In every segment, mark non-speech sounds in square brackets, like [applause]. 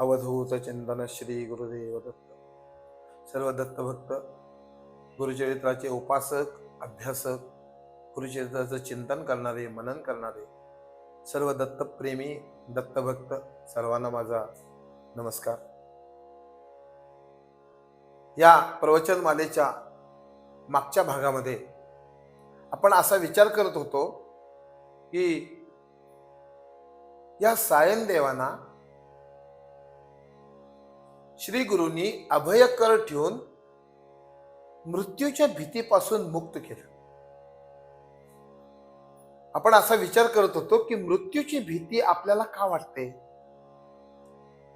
अवधूत चिंतन श्री गुरुदेव दत्त. सर्व दत्त भक्त गुरुचरित्राचे उपासक अभ्यासक गुरुचरित्राचं चिंतन करणारे मनन करणारे सर्व दत्तप्रेमी दत्तभक्त सर्वांना माझा नमस्कार. या प्रवचनमालेच्या मागच्या भागामध्ये आपण असा विचार करत होतो की या सायन देवांना श्री गुरूंनी अभय कर ठेवून मृत्यूच्या भीतीपासून मुक्त केलं. आपण असा विचार करत होतो की मृत्यूची भीती आपल्याला का वाटते?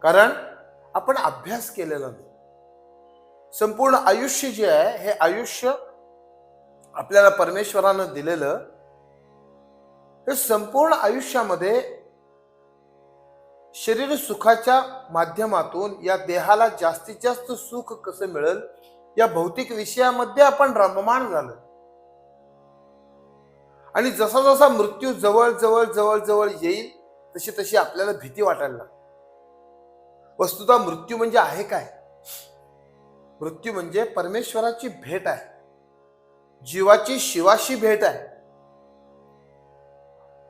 कारण आपण अभ्यास केलेला नाही. संपूर्ण आयुष्य जे आहे हे आयुष्य आपल्याला परमेश्वरानं दिलेलं हे संपूर्ण आयुष्यामध्ये शरीर सुखाच्या माध्यमातून या देहाला जास्तीत जास्त सुख कसं मिळेल? या भौतिक विषयामध्ये आपण रममाण झालं आणि जसा जसा मृत्यू जवळ जवळ जवळ जवळ येईल तशी तशी आपल्याला भीती वाटायला लागते. वस्तुता मृत्यू म्हणजे आहे काय? मृत्यू म्हणजे परमेश्वराची भेट आहे. जीवाची शिवाशी भेट आहे.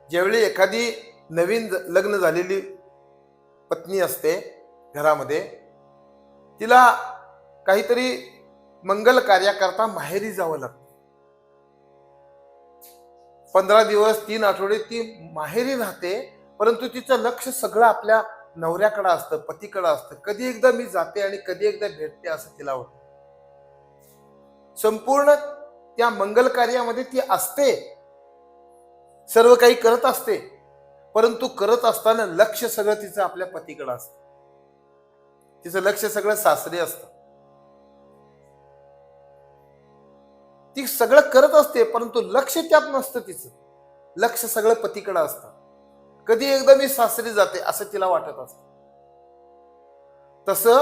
ज्यावेळी एखादी नवीन लग्न झालेली पत्नी असते घरामध्ये तिला काहीतरी मंगल कार्याकरता माहेरी जावं लागतं. पंधरा दिवस तीन आठवडे ती माहेरी राहते परंतु तिचं लक्ष सगळं आपल्या नवऱ्याकडं असतं पतीकडं असतं. कधी एकदा मी जाते आणि कधी एकदा भेटते असं तिला होतं संपूर्ण त्या मंगल कार्यामध्ये ती असते. सर्व काही करत असते. परंतु करत असताना लक्ष सगळं तिचं आपल्या पतीकडे असतं. तिचं लक्ष सगळं सासरी असतं. ती सगळं करत असते परंतु लक्ष त्यात नसतं तिचं. लक्ष सगळं पतीकडे असतं. कधी एकदा मी सासरी जाते असं तिला वाटत असत. तसं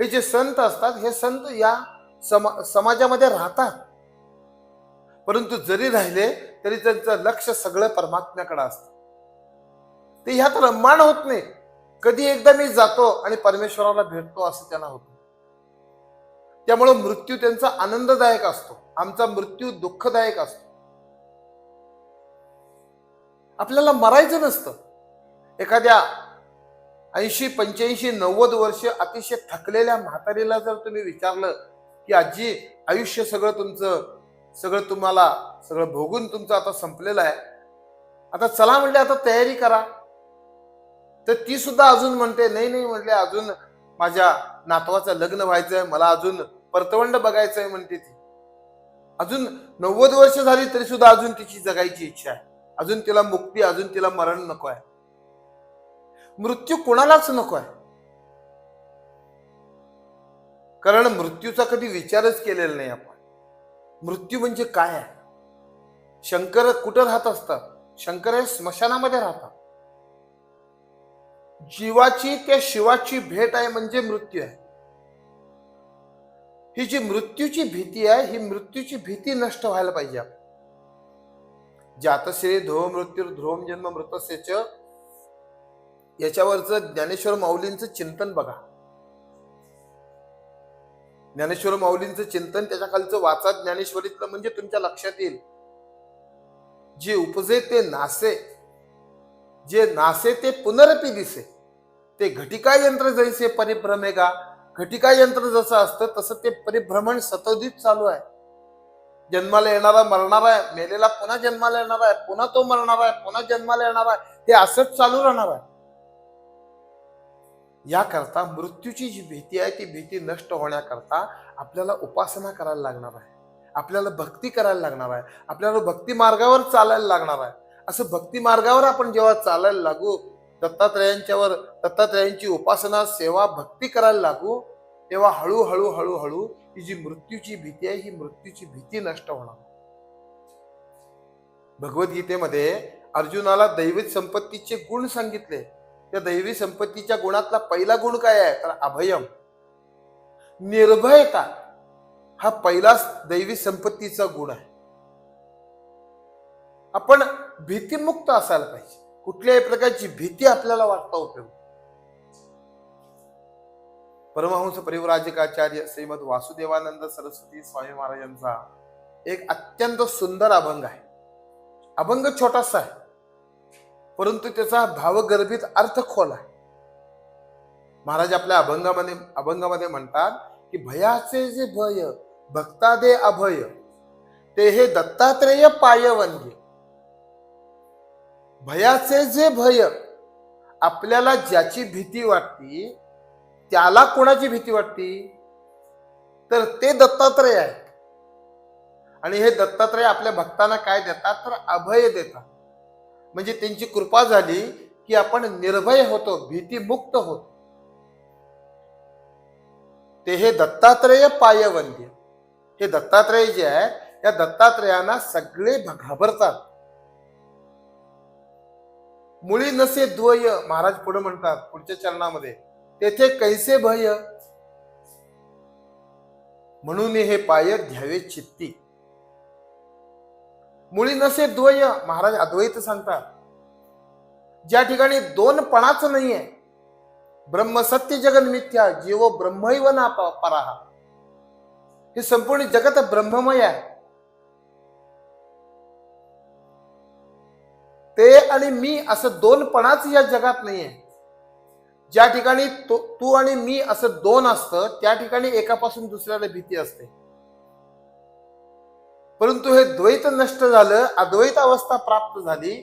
हे जे संत असतात हे संत या समा समाजामध्ये राहतात. परंतु जरी राहिले तरी त्यांचं लक्ष सगळं परमात्म्याकडे असतं. ते ह्यात रममाण होत नाही. कधी एकदा मी जातो आणि परमेश्वराला भेटतो असं त्यांना होतं. त्यामुळं मृत्यू त्यांचा आनंददायक असतो. आमचा मृत्यू दुःखदायक असतो. आपल्याला मरायचं नसतं. एखाद्या ऐंशी पंच्याऐंशी नव्वद वर्ष अतिशय थकलेल्या म्हातारीला जर तुम्ही विचारलं की आजी आयुष्य सगळं तुमचं सगळं तुम्हाला सगळं भोगून तुमचं आता संपलेलं आहे. आता चला म्हणजे आता तयारी करा. तर ती सुद्धा अजून म्हणते नाही नाही म्हटले अजून माझ्या नातवाचं लग्न व्हायचंय मला अजून परतवंड बघायचंय म्हणते ती. अजून नव्वद वर्ष झाली तरी सुद्धा अजून तिची जगायची इच्छा आहे. अजून तिला मुक्ती अजून तिला मरण नको आहे. मृत्यू कोणालाच नको आहे. कारण मृत्यूचा कधी विचारच केलेला नाही आपण. मृत्यू म्हणजे काय आहे? शंकर कुठं राहत असतात? शंकर हे स्मशानामध्ये राहतात. जीवाची त्या शिवाची भेट आहे म्हणजे मृत्यू आहे. ही जी मृत्यूची भीती आहे ही मृत्यूची भीती नष्ट व्हायला पाहिजे जातसे ध्रुव मृत्यू ध्रुव जन्म मृतसेच याच्यावरचं ज्ञानेश्वर माऊलींचं चिंतन बघा. ज्ञानेश्वर माऊलींचं चिंतन त्याच्या खालचं वाचा ज्ञानेश्वरीतलं म्हणजे तुमच्या लक्षात येईल. जे उपजे ते नासे. जे नासे ते पुनरपी दिसे. ते घटिका यंत्र जैसे परिभ्रमेगा. घटिका यंत्र जसं असतं तसं ते परिभ्रमण सतोदित चालू आहे. जन्माला येणारा मरणार आहे. मेलेला पुन्हा जन्माला येणार आहे. पुन्हा तो मरणार आहे. पुन्हा जन्माला येणार आहे. हे असंच चालू राहणार आहे. याकरता मृत्यूची जी भीती आहे ती भीती नष्ट होण्याकरता आपल्याला उपासना करायला लागणार आहे. आपल्याला भक्ती करायला लागणार आहे. आपल्याला भक्ती मार्गावर चालायला लागणार आहे. असं भक्ती मार्गावर आपण जेव्हा चालायला लागू दत्तात्रयांच्यावर दत्तात्रयांची उपासना सेवा भक्ती करायला लागू तेव्हा हळूहळू हळूहळू ही जी मृत्यूची भीती आहे ही मृत्यूची भीती नष्ट होणार. भगवद्गीतेमध्ये अर्जुनाला दैविक संपत्तीचे गुण सांगितले. त्या दैवी संपत्तीच्या गुणातला पहिला गुण काय आहे? तर अभयम. निर्भयता हा पहिलाच दैवी संपत्तीचा गुण आहे. आपण भीतीमुक्त असायला पाहिजे. कुठल्याही प्रकारची भीती आपल्याला वाटता उपयोग परमहंस परिवराजकाचार्य श्रीमद वासुदेवानंद सरस्वती स्वामी महाराजांचा एक अत्यंत सुंदर अभंग आहे. अभंग छोटासा आहे. परंतु त्याचा भावगर्भित अर्थ खोल आहे. महाराज आपल्या अभंगामध्ये अभंगामध्ये म्हणतात की भयाचे जे भय भक्ता दे अभय ते हे दत्तात्रेय पाय भयाचे जे भय आपल्याला ज्याची भीती वाटती त्याला कोणाची भीती वाटती? तर ते दत्तात्रय आहे. आणि हे दत्तात्रय आपल्या भक्तांना काय देतात? तर अभय देतात. म्हणजे त्यांची कृपा झाली की आपण निर्भय होतो भीतीमुक्त होतो. ते हे दत्तात्रेय पायवंद्य हे दत्तात्रय जे आहे या दत्तात्रयांना सगळे घाबरतात. मुळी नसे द्वय महाराज पुढे म्हणतात पुढच्या चरणामध्ये. तेथे कैसे भय? म्हणून हे पाय घ्यावे चित्ती. मुळी नसे द्वय महाराज अद्वैत सांगतात. ज्या ठिकाणी दोन पणाच नाहीये ब्रह्म सत्य जगन मिथ्या जीव ब्रह्मैव ना प- पराहा. हे संपूर्ण जगत ब्रह्ममय आहे. ते आणि मी असं दोनपणाच या जगात नाहीये. ज्या ठिकाणी तू आणि मी असं दोन असतं त्या ठिकाणी एकापासून दुसऱ्याला भीती असते. परंतु हे द्वैत नष्ट झालं अद्वैत अवस्था प्राप्त झाली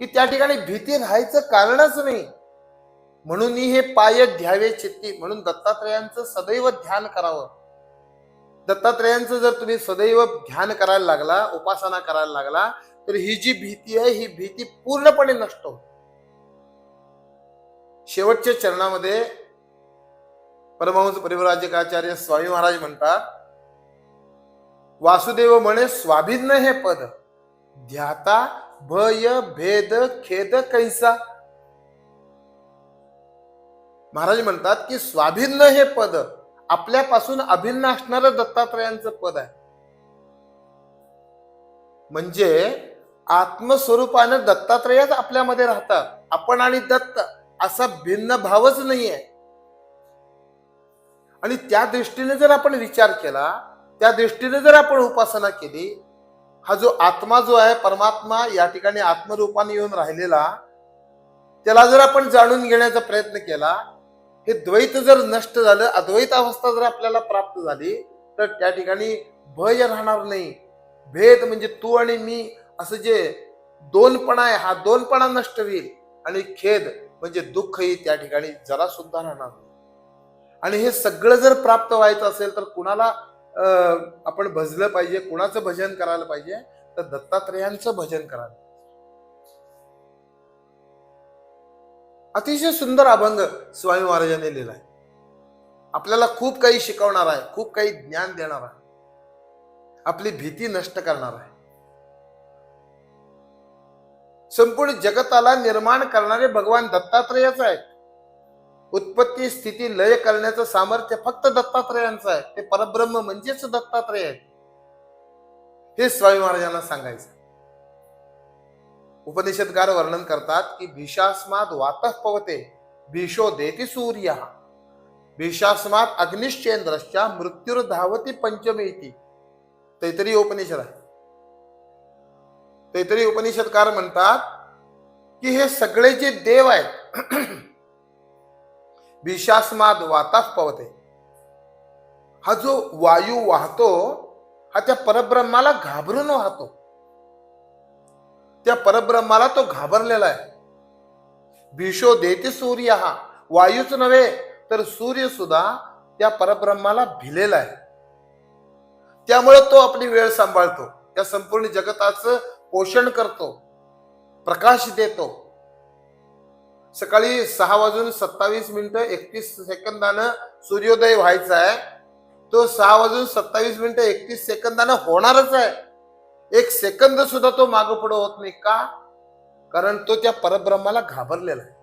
की त्या ठिकाणी भीती राहायचं कारणच नाही. म्हणून हे पाय ध्यावे चित्ती म्हणून दत्तात्रयांचं सदैव ध्यान करावं. दत्तात्रयांचं जर तुम्ही सदैव ध्यान करायला लागला उपासना करायला लागला तर ही जी भीती आहे ही भीती पूर्णपणे नष्ट होते. शेवटच्या चरणामध्ये परमहंस परिवराजकाचार्य स्वामी महाराज म्हणतात वासुदेव म्हणे स्वाभिन्न हे पद. ध्याता भय भेद खेद कैसा. महाराज म्हणतात की स्वाभिन्न हे पद. आपल्यापासून अभिन्न असणारं दत्तात्रयांचं पद आहे. म्हणजे आत्मस्वरूपानं दत्तात्रयच आपल्यामध्ये राहतात आपण आणि दत्त असा भिन्न भावच नाहीये. आणि त्या दृष्टीने जर आपण विचार केला त्या दृष्टीने जर आपण उपासना केली हा जो आत्मा जो आहे परमात्मा या ठिकाणी आत्मरूपाने येऊन राहिलेला त्याला जर आपण जाणून घेण्याचा प्रयत्न केला हे द्वैत जर नष्ट झालं अद्वैत अवस्था जर आपल्याला प्राप्त झाली तर त्या ठिकाणी भय राहणार नाही. भेद म्हणजे तू आणि मी असं जे दोनपणा आहे हा दोनपणा नष्ट होईल आणि खेद म्हणजे दुःखही त्या ठिकाणी जरा सुद्धा राहणार नाही. आणि हे सगळं जर प्राप्त व्हायचं असेल तर कुणाला आपण भजलं पाहिजे कुणाचं भजन करायला पाहिजे तर दत्तात्रयांचं भजन करायला अतिशय सुंदर अभंग स्वामी महाराजांनी लिहिलाय. आपल्याला खूप काही शिकवणार आहे खूप काही ज्ञान देणार आहे. आपली भीती नष्ट करणार आहे. संपूर्ण जगताला निर्माण करणारे भगवान दत्तात्रयच आहेत. उत्पत्ती स्थिती लय करण्याचं सामर्थ्य फक्त दत्तात्रयांचं आहे. ते परब्रह्म म्हणजेच दत्तात्रय आहे हे स्वामी महाराजांना सांगायचं. उपनिषदकार वर्णन करतात की भीषास्मात वातः पवते भीषो देती सूर्य. भीषास्मात अग्निश्चेंद्रश्चा मृत्यूर धावती पंचमेती. तैतरी उपनिषद आहे. तैतरी उपनिषदकार म्हणतात की हे सगळे जे देव आहेत [clears throat] विशासमाद वातास पवते. हा जो वायू वाहतो हा त्या परब्रह्माला घाबरून वाहतो. त्या परब्रह्माला तो घाबरलेला आहे. भीषो देते सूर्य हा वायूच नव्हे तर सूर्य सुद्धा त्या परब्रह्माला भिलेला आहे. त्यामुळे तो आपली वेळ सांभाळतो. त्या संपूर्ण जगताचं पोषण करतो प्रकाश देतो. सकाळी सहा वाजून सत्तावीस मिनिटं एकतीस सेकंदानं सूर्योदय व्हायचा आहे. तो सहा वाजून सत्तावीस मिनिटं एकतीस सेकंदानं होणारच आहे. एक सेकंद सुद्धा तो मागं पुढं होत नाही. का? कारण तो त्या परब्रह्माला घाबरलेला आहे.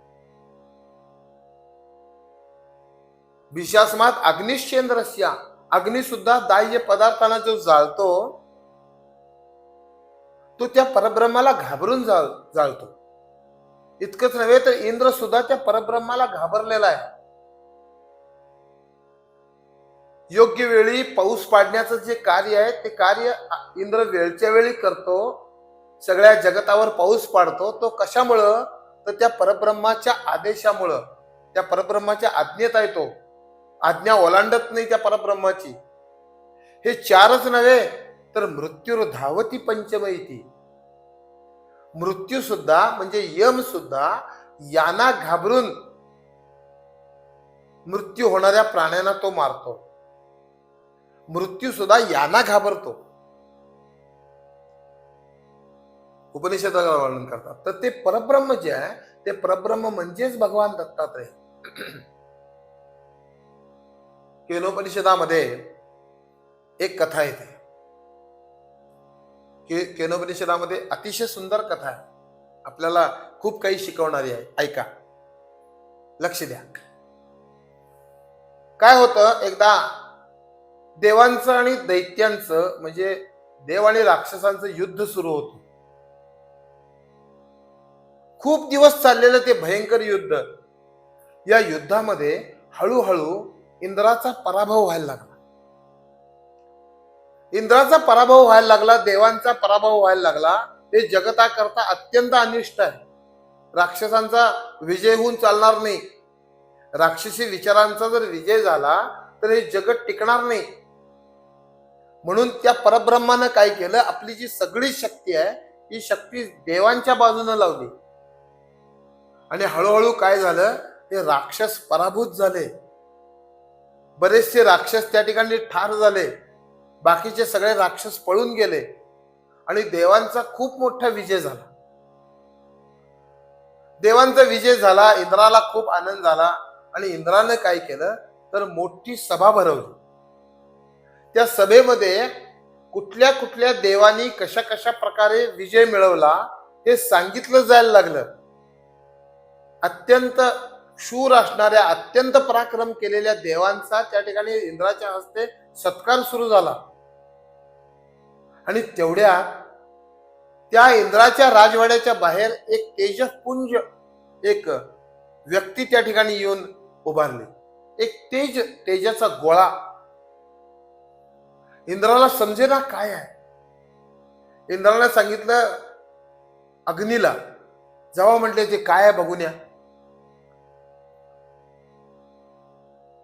विशासमात अग्निश्चेंद्रस्या अग्नी सुद्धा दाह्य पदार्थांना जो जाळतो तो त्या परब्रह्माला घाबरून जाळ जाळतो इतकंच नव्हे तर इंद्र सुद्धा त्या परब्रह्माला घाबरलेला आहे. योग्य वेळी पाऊस पाडण्याचं जे कार्य आहे ते कार्य इंद्र वेळच्या वेळी करतो सगळ्या जगतावर पाऊस पाडतो तो कशामुळं? तर त्या परब्रह्माच्या आदेशामुळं. त्या परब्रह्माच्या आज्ञेत आहे तो. आज्ञा ओलांडत नाही त्या परब्रह्माची. हे चारच नव्हे तर मृत्यूर धावती पंचमयती मृत्यू सुद्धा म्हणजे यम सुद्धा यांना घाबरून मृत्यू होणाऱ्या प्राण्यांना तो मारतो. मृत्यू सुद्धा यांना घाबरतो. उपनिषदाला वर्णन करतात. तर ते परब्रह्म जे आहे ते परब्रह्म म्हणजेच भगवान दत्तात्रय. [clears throat] केनोपनिषदामध्ये एक कथा येते. के केनोपनिषदामध्ये अतिशय सुंदर कथा आहे. आपल्याला खूप काही शिकवणारी आहे. ऐका. लक्ष द्या. काय होतं? एकदा देवांचं आणि दैत्यांचं म्हणजे देव आणि राक्षसांचं युद्ध सुरू होतं. खूप दिवस चाललेलं ते भयंकर युद्ध. या युद्धामध्ये हळूहळू इंद्राचा पराभव व्हायला लागला. इंद्राचा पराभव व्हायला लागला देवांचा पराभव व्हायला लागला. हे जगताकरता अत्यंत अनिष्ट आहे. राक्षसांचा विजय होऊन चालणार नाही. राक्षसी विचारांचा जर विजय झाला तर हे जगत टिकणार नाही. म्हणून त्या परब्रह्मानं काय केलं? आपली जी सगळी शक्ती आहे ही शक्ती देवांच्या बाजूने लावली. आणि हळूहळू काय झालं? ते राक्षस पराभूत झाले. बरेचसे राक्षस त्या ठिकाणी ठार झाले. बाकीचे सगळे राक्षस पळून गेले आणि देवांचा खूप मोठा विजय झाला. देवांचा विजय झाला इंद्राला खूप आनंद झाला आणि इंद्राने काय केलं? तर मोठी सभा भरवली. त्या सभेमध्ये कुठल्या कुठल्या देवानी कशा कशा प्रकारे विजय मिळवला हे सांगितलं जायला लागलं. अत्यंत शूर असणाऱ्या अत्यंत पराक्रम केलेल्या देवांचा त्या ठिकाणी इंद्राच्या हस्ते सत्कार सुरू झाला. आणि तेवढ्या त्या इंद्राच्या राजवाड्याच्या बाहेर एक तेजपुंज एक व्यक्ती त्या ठिकाणी येऊन उभारली. एक तेज तेजाचा गोळा. इंद्राला समजेना काय आहे? इंद्राला सांगितलं अग्नीला जेव्हा म्हटले ते काय आहे बघून या.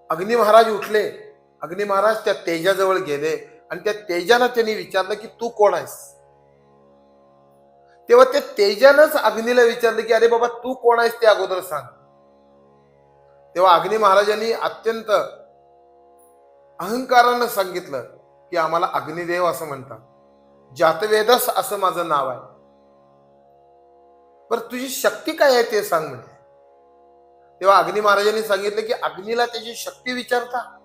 अग्नी महाराज उठले. अग्नी महाराज त्या तेजाजवळ गेले आणि त्या तेजानं त्यांनी विचारलं की तू कोण आहेस? तेव्हा त्या तेजानंच अग्नीला विचारलं की अरे बाबा तू कोण आहेस ते अगोदर सांग. तेव्हा अग्नी महाराजांनी अत्यंत अहंकारानं सांगितलं की आम्हाला अग्निदेव असं म्हणतात. जातवेदस असं माझं नाव आहे. पर तुझी शक्ती काय आहे ते सांग म्हणजे तेव्हा अग्नी महाराजांनी सांगितलं की अग्नीला त्याची शक्ती विचारता.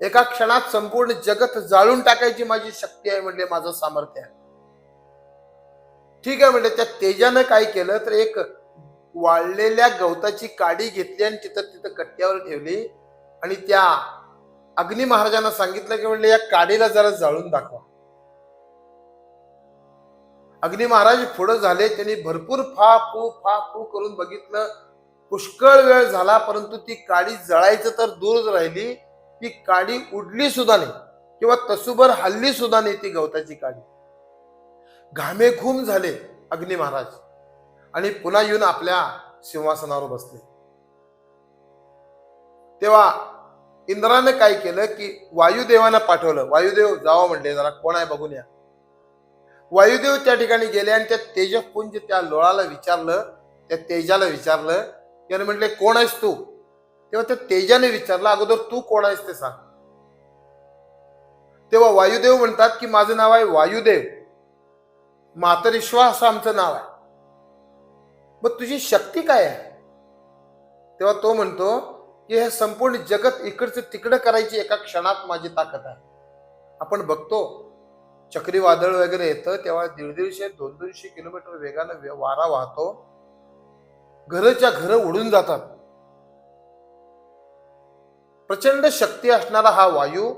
एका क्षणात संपूर्ण जगत जाळून टाकायची माझी शक्ती आहे म्हणजे माझं सामर्थ्य आहे. ठीक आहे म्हणजे त्या तेजानं काय केलं तर एक वाळलेल्या गवताची काडी घेतली आणि तिथं तिथं कट्ट्यावर ठेवली आणि त्या अग्नी महाराजांना सांगितलं की म्हणले या काडीला जरा जाळून दाखवा. अग्नी महाराज पुढं झाले त्यांनी भरपूर फा फू फा फू करून बघितलं. पुष्कळ वेळ झाला परंतु ती काडी जळायचं तर दूरच राहिली. ती काडी उडली सुद्धा नाही. किंवा तसुभर हल्ली सुद्धा नाही ती गवताची काडी. घामे घूम झाले अग्नी महाराज. आणि पुन्हा येऊन आपल्या सिंहासनावर बसले. तेव्हा इंद्राने काय केलं की वायुदेवानं पाठवलं. वायुदेव जावं म्हणले जरा कोण आहे बघून या. वायुदेव त्या ठिकाणी गेले आणि त्या तेजपुंज त्या लोळाला विचारलं त्या तेजाला विचारलं. त्याने म्हटले कोण आहेस तू? तेव्हा त्या तेजाने विचारलं अगोदर तू कोण आहेस ते सांग. तेव्हा वायुदेव म्हणतात की माझं नाव आहे वायुदेव. मातरिश्वा असं आमचं नाव आहे. मग तुझी शक्ती काय आहे? तेव्हा तो म्हणतो की हे संपूर्ण जगत इकडचं तिकडं करायची एका क्षणात माझी ताकद आहे. आपण बघतो चक्रीवादळ वगैरे येतं तेव्हा दीड दीडशे दोन दोनशे किलोमीटर वेगानं वारा वाहतो. घरच्या घर उडून जातात. प्रचंड शक्ती असणारा हा वायू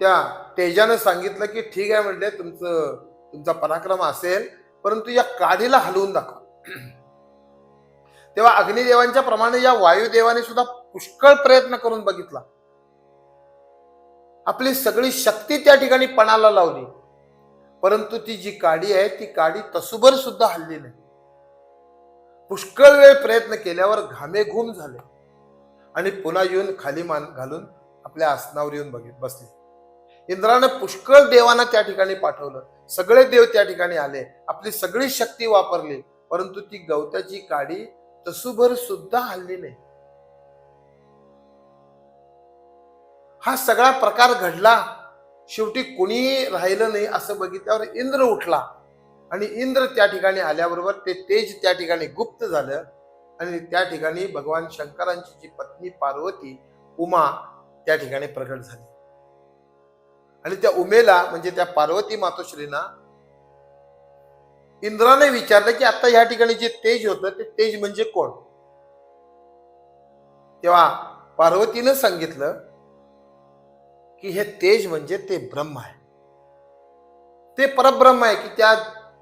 त्या तेजानं सांगितलं की ठीक आहे म्हणले तुमचं तुमचा पराक्रम असेल परंतु या काडीला हलवून दाखव. [clears throat] तेव्हा अग्निदेवांच्या प्रमाणे या वायुदेवाने सुद्धा पुष्कळ प्रयत्न करून बघितला. आपली सगळी शक्ती त्या ठिकाणी पणाला लावली. परंतु ती जी काडी आहे ती काडी तसुभर सुद्धा हल्ली नाही. पुष्कळ वेळ प्रयत्न केल्यावर घामेघूम झाले. आणि पुन्हा येऊन खाली मान घालून आपल्या आसनावर येऊन बघित बसले. इंद्रानं पुष्कळ देवांना त्या ठिकाणी पाठवलं. सगळे देव त्या ठिकाणी आले. आपली सगळी शक्ती वापरली. परंतु ती गवताची काडी तसुभर सुद्धा हल्ली नाही. हा सगळा प्रकार घडला. शेवटी कुणीही राहिलं नाही असं बघितल्यावर इंद्र उठला. आणि इंद्र त्या ठिकाणी आल्याबरोबर ते तेज त्या ठिकाणी गुप्त झालं. आणि त्या ठिकाणी भगवान शंकरांची जी पत्नी पार्वती उमा त्या ठिकाणी प्रकट झाली. आणि त्या उमेला म्हणजे त्या पार्वती मातोश्रीना इंद्राने विचारलं की आता या ठिकाणी जे तेज होतं ते तेज म्हणजे कोण? तेव्हा पार्वतीनं सांगितलं की हे तेज म्हणजे ते ब्रह्म आहे. ते परब्रह्म आहे की त्या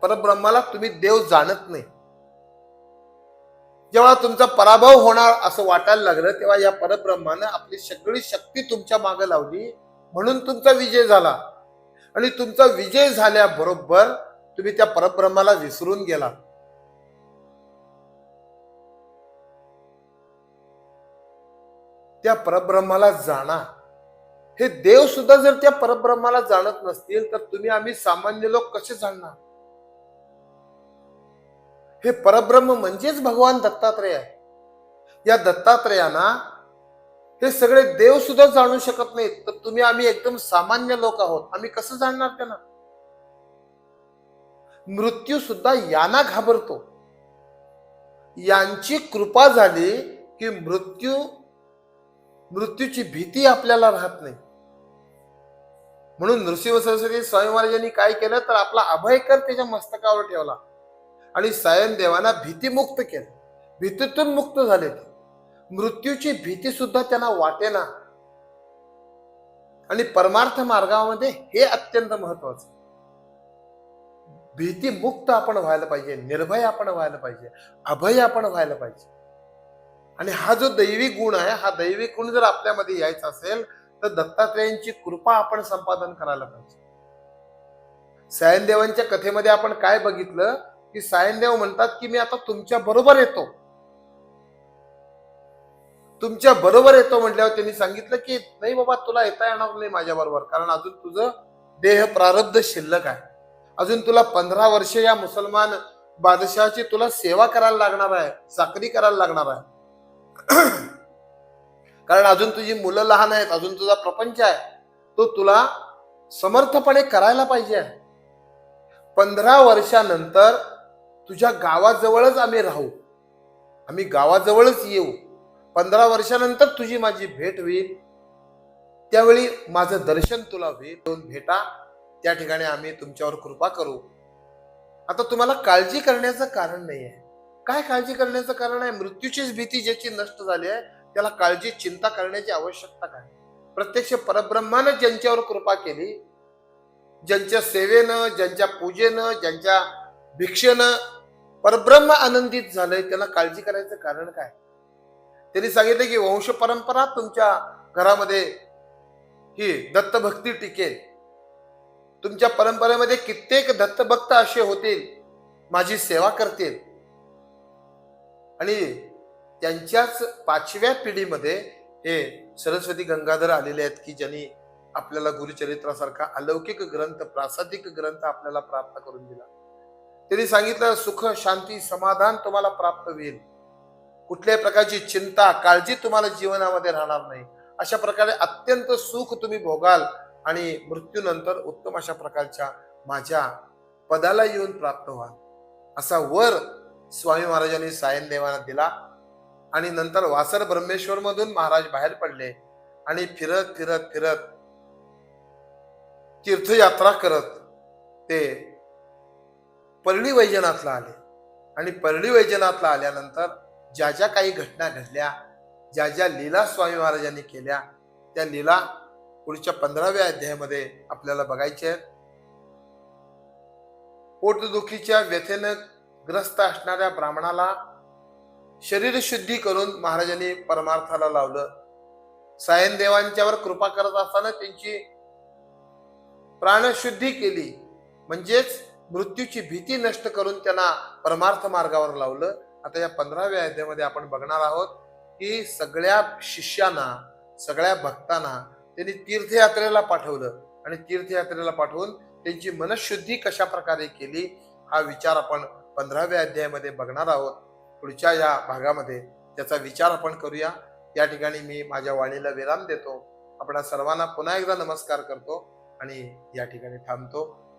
परब्रह्माला तुम्ही देव जाणत नाही. जेव्हा तुमचा पराभव होणार असं वाटायला लागलं तेव्हा या परब्रह्मानं आपली सगळी शक्ती तुमच्या मागे लावली. म्हणून तुमचा विजय झाला. आणि तुमचा विजय झाल्याबरोबर तुम्ही त्या परब्रह्माला विसरून गेला. त्या परब्रह्माला जाणा. हे देव सुद्धा जर त्या परब्रह्माला जाणत नसतील तर तुम्ही आम्ही सामान्य लोक कसे जाणणार? हे परब्रह्म म्हणजेच भगवान दत्तात्रय आहे. या दत्तात्रयांना हे सगळे देव सुद्धा जाणू शकत नाहीत. तर तुम्ही आम्ही एकदम सामान्य लोक आहोत. आम्ही कसं जाणणार त्यांना? मृत्यू सुद्धा यांना घाबरतो. यांची कृपा झाली की मृत्यू मृत्यूची भीती आपल्याला राहत नाही. म्हणून नृसिंह सरस्वती स्वामी महाराजांनी काय केलं? तर आपला अभयकर त्याच्या मस्तकावर ठेवला. आणि सायनदेवांना भीतीमुक्त केलं. भीतीतून मुक्त झाले ते. मृत्यूची भीती सुद्धा त्यांना वाटेना. आणि परमार्थ मार्गामध्ये हे अत्यंत महत्वाचं. भीती मुक्त आपण व्हायला पाहिजे निर्भय आपण व्हायला पाहिजे अभय आपण व्हायला पाहिजे. आणि हा जो दैवी गुण आहे हा दैवी गुण जर आपल्यामध्ये यायचा असेल तर दत्तात्रेयांची कृपा आपण संपादन करायला पाहिजे. सायनदेवांच्या कथेमध्ये आपण काय बघितलं? की सायनदेव म्हणतात की मी आता तुमच्या बरोबर येतो. तुमच्या बरोबर येतो म्हटल्यावर त्यांनी सांगितलं की नाही बाबा तुला येता येणार नाही माझ्या बरोबर कारण अजून तुझं देह प्रारब्ध शिल्लक आहे. अजून तुला पंधरा वर्ष या मुसलमान बादशहाची तुला सेवा करायला लागणार आहे चाकरी करायला लागणार आहे. [clears throat] कारण अजून तुझी मुलं लहान आहेत अजून तुझा प्रपंच आहे. तो तुला समर्थपणे करायला पाहिजे पंधरा वर्षानंतर तुझ्या गावाजवळच आम्ही राहू. आम्ही गावाजवळच येऊ. पंधरा वर्षानंतर तुझी माझी भेट होईल. त्यावेळी माझं दर्शन तुला होईल. दोन भेटा. त्या ठिकाणी आम्ही तुमच्यावर कृपा करू. आता तुम्हाला काळजी करण्याचं कारण नाही आहे. काय काळजी करण्याचं कारण आहे? मृत्यूचीच भीती ज्याची नष्ट झाली आहे त्याला काळजी चिंता करण्याची आवश्यकता काय? प्रत्यक्ष परब्रह्मानं ज्यांच्यावर कृपा केली ज्यांच्या सेवेनं ज्यांच्या पूजेनं ज्यांच्या भिक्षेनं परब्रह्म आनंदित झालंय त्याला काळजी करायचं कारण काय? त्यांनी सांगितलं की वंश परंपरा तुमच्या घरामध्ये ही दत्तभक्ती टिकेल. तुमच्या परंपरेमध्ये कित्येक दत्तभक्त असे होतील माझी सेवा करतील. आणि त्यांच्याच पाचव्या पिढीमध्ये हे सरस्वती गंगाधर आलेले आहेत की ज्यांनी आपल्याला गुरुचरित्रासारखा अलौकिक ग्रंथ प्रासादिक ग्रंथ आपल्याला प्राप्त करून दिला. त्यांनी सांगितलं सुख शांती समाधान तुम्हाला प्राप्त होईल. कुठल्याही प्रकारची चिंता काळजी तुम्हाला जीवनामध्ये राहणार नाही. अशा प्रकारे अत्यंत सुख तुम्ही भोगाल आणि मृत्यूनंतर उत्तम अशा प्रकारच्या माझ्या पदाला येऊन प्राप्त व्हाल असा वर स्वामी महाराजांनी सायन देवाना दिला आणि नंतर वासर ब्रह्मेश्वर मधून महाराज बाहेर पडले आणि फिरत फिरत फिरत तीर्थयात्रा करत ते परळी वैजनाथला आले. आणि परळी वैजनाथला आल्यानंतर ज्या ज्या काही घटना घडल्या ज्या ज्या लीला स्वामी महाराजांनी केल्या त्या लीला पुढच्या पंधराव्या अध्यायामध्ये आपल्याला बघायच्या आहेत. पोटदुखीच्या व्यथेनं ग्रस्त असणाऱ्या ब्राह्मणाला शरीर शुद्धी करून महाराजांनी परमार्थाला लावलं. सायन देवांच्यावर कृपा करत असताना त्यांची प्राणशुद्धी केली. म्हणजेच मृत्यूची भीती नष्ट करून त्यांना परमार्थ मार्गावर लावलं. आता या पंधराव्या अध्यायामध्ये आपण बघणार आहोत की सगळ्या शिष्यांना सगळ्या भक्तांना त्यांनी तीर्थयात्रेला पाठवलं. आणि तीर्थयात्रेला पाठवून त्यांची मनशुद्धी कशा प्रकारे केली हा विचार आपण पंधराव्या अध्यायामध्ये बघणार आहोत. पुढच्या या भागामध्ये त्याचा विचार आपण करूया. या ठिकाणी मी माझ्या वाणीला विराम देतो. आपण सर्वांना पुन्हा एकदा नमस्कार करतो आणि या ठिकाणी थांबतो.